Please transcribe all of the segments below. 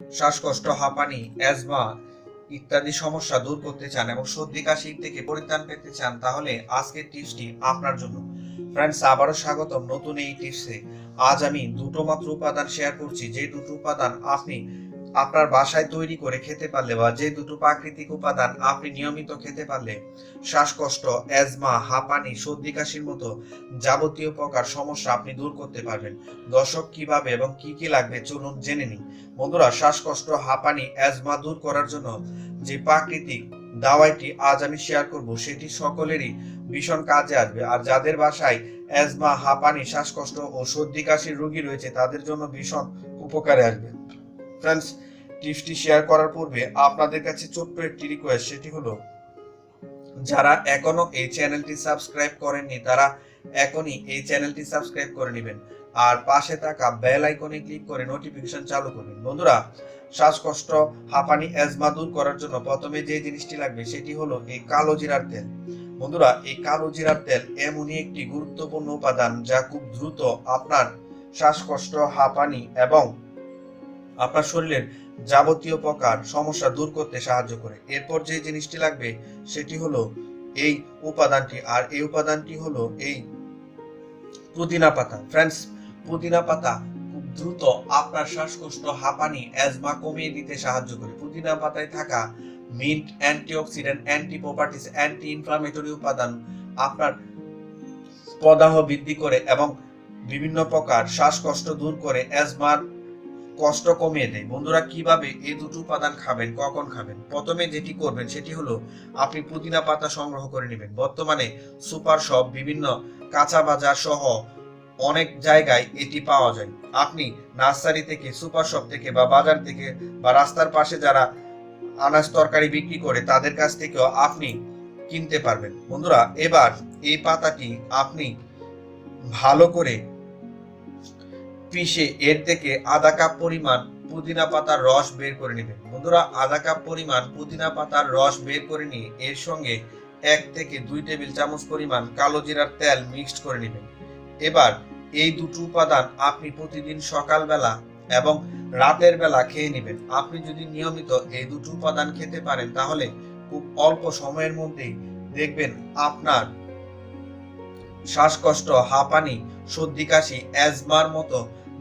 শ্বাসকষ্ট, হাঁপানি অ্যাজমা ইত্যাদি সমস্যা দূর করতে চান এবং সর্দি, কাশি থেকে পরিত্রাণ পেতে চান, তাহলে আজকের টিপসটি আপনার জন্য। ফ্রেন্ডস আবারও স্বাগতম নতুন এই টিপসে। আজ আমি দুটো মাত্র উপাদান শেয়ার করছি। যে দুটো উপাদান আপনি আপনার বাসায় তৈরি করে খেতে পারলে বা যে দুটো প্রাকৃতিক উপাদান আপনি নিয়মিত খেতে পারলে, শ্বাসকষ্ট অ্যাজমা হাঁপানি, সর্দি কাশির মতো যাবতীয় প্রকার সমস্যা আপনি দূর করতে পারবেন। দর্শক কীভাবে এবং কি কি লাগবে চলুন জেনে নিন বন্ধুরা, শ্বাসকষ্ট, হাঁপানি অ্যাজমা দূর করার জন্য যে প্রাকৃতিক দাওয়াইটি আজ আমি শেয়ার করব, সেটি সকলেরই ভীষণ কাজে আসবে। আর যাদের বাসায় অ্যাজমা হাঁপানি, শ্বাসকষ্ট ও সর্দি কাশির রোগী রয়েছে, তাদের জন্য ভীষণ উপকারে আসবে। ফ্রেন্ডস টিপসটি শেয়ার করার পূর্বে আপনাদের কাছে ছোট্ট একটি রিকোয়েস্ট সেটি হলো, যারা এখনও এই চ্যানেলটি সাবস্ক্রাইব করেননি, তারা এখনই এই চ্যানেলটি সাবস্ক্রাইব করে নেবেন। আর পাশে থাকা বেল আইকনে ক্লিক করে নোটিফিকেশন চালু করবেন। বন্ধুরা, শ্বাসকষ্ট, হাঁপানি অ্যাজমা দূর করার জন্য প্রথমে যে জিনিসটি লাগবে, সেটি হলো এই কালো জিরার তেল। বন্ধুরা, এই কালো জিরার তেল এমনই একটি গুরুত্বপূর্ণ উপাদান যা খুব দ্রুত আপনার শ্বাসকষ্ট, হাঁপানি এবং আপনার শরীরের যাবতীয় প্রকার সমস্যা দূর করতে সাহায্য করে। এরপর যে জিনিসটি লাগবে, সেটি হলো এই উপাদানটি। আর এই উপাদানটি হলো এই পুদিনা পাতা। ফ্রেন্ডস পুদিনা পাতা খুব দ্রুত আপনার শ্বাসকষ্ট, হাঁপানি অ্যাজমা কমিয়ে দিতে সাহায্য করে। পুদিনা পাতায় থাকা mint antioxidant anti properties anti inflammatory উপাদান আপনার প্রদাহ বৃদ্ধি করে এবং বিভিন্ন প্রকার শ্বাসকষ্ট দূর করে অ্যাজমার কষ্ট কমিয়ে দেয়। বন্ধুরা, কীভাবে এই দুটো উপাদান খাবেন, কখন খাবেন? প্রথমে যেটি করবেন সেটি হলো আপনি পুদিনা পাতা সংগ্রহ করে নেবেন। বর্তমানে সুপার শপ, বিভিন্ন কাঁচা বাজার সহ অনেক জায়গায় এটি পাওয়া যায়। আপনি নার্সারি থেকে, সুপার শপ থেকে বা বাজার থেকে বা রাস্তার পাশে যারা আনাজ তরকারি বিক্রি করে, তাদের কাছ থেকেও আপনি কিনতে পারবেন। বন্ধুরা, এবার এই পাতাটি আপনি ভালো করে পিষে এর থেকে আধা কাপ পরিমাণ পুদিনা পাতার রস বের করে নেবেন বন্ধুরা, আধা কাপ পরিমাণ পুদিনা পাতার রস বের করে নিয়ে এর সঙ্গে এক থেকে দুই টেবিল চামচ পরিমাণ কালো জিরার তেল মিক্সড করে নেবেন এবার এই দুটো উপাদান আপনি প্রতিদিন সকালবেলা এবং রাতের বেলা খেয়ে নেবেন। আপনি যদি নিয়মিত এই দুটো উপাদান খেতে পারেন, তাহলে খুব অল্প সময়ের মধ্যেই দেখবেন আপনার শ্বাসকষ্ট, হাঁপানি, সর্দি কাশি, অ্যাজমার মতো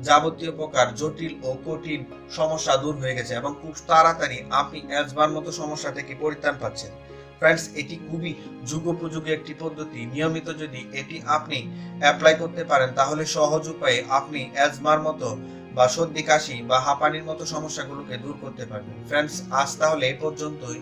যাবতীয় প্রকার জটিল ও কঠিন সমস্যা দূর হয়ে গেছে এবং খুব তাড়াতাড়ি আপনি অ্যাজমার মতো সমস্যা থেকে পরিত্রাণ পাচ্ছেন। ফ্রেন্ডস, এটি খুবই যুগোপযোগী একটি পদ্ধতি। নিয়মিত যদি এটি আপনি অ্যাপ্লাই করতে পারেন, তাহলে সহজ উপায়ে আপনি অ্যাজমার মতো বা সর্দি, কাশি বা হাঁপানির মতো সমস্যাগুলোকে দূর করতে পারবেন। ফ্রেন্ডস, আজ তাহলে এই পর্যন্তই।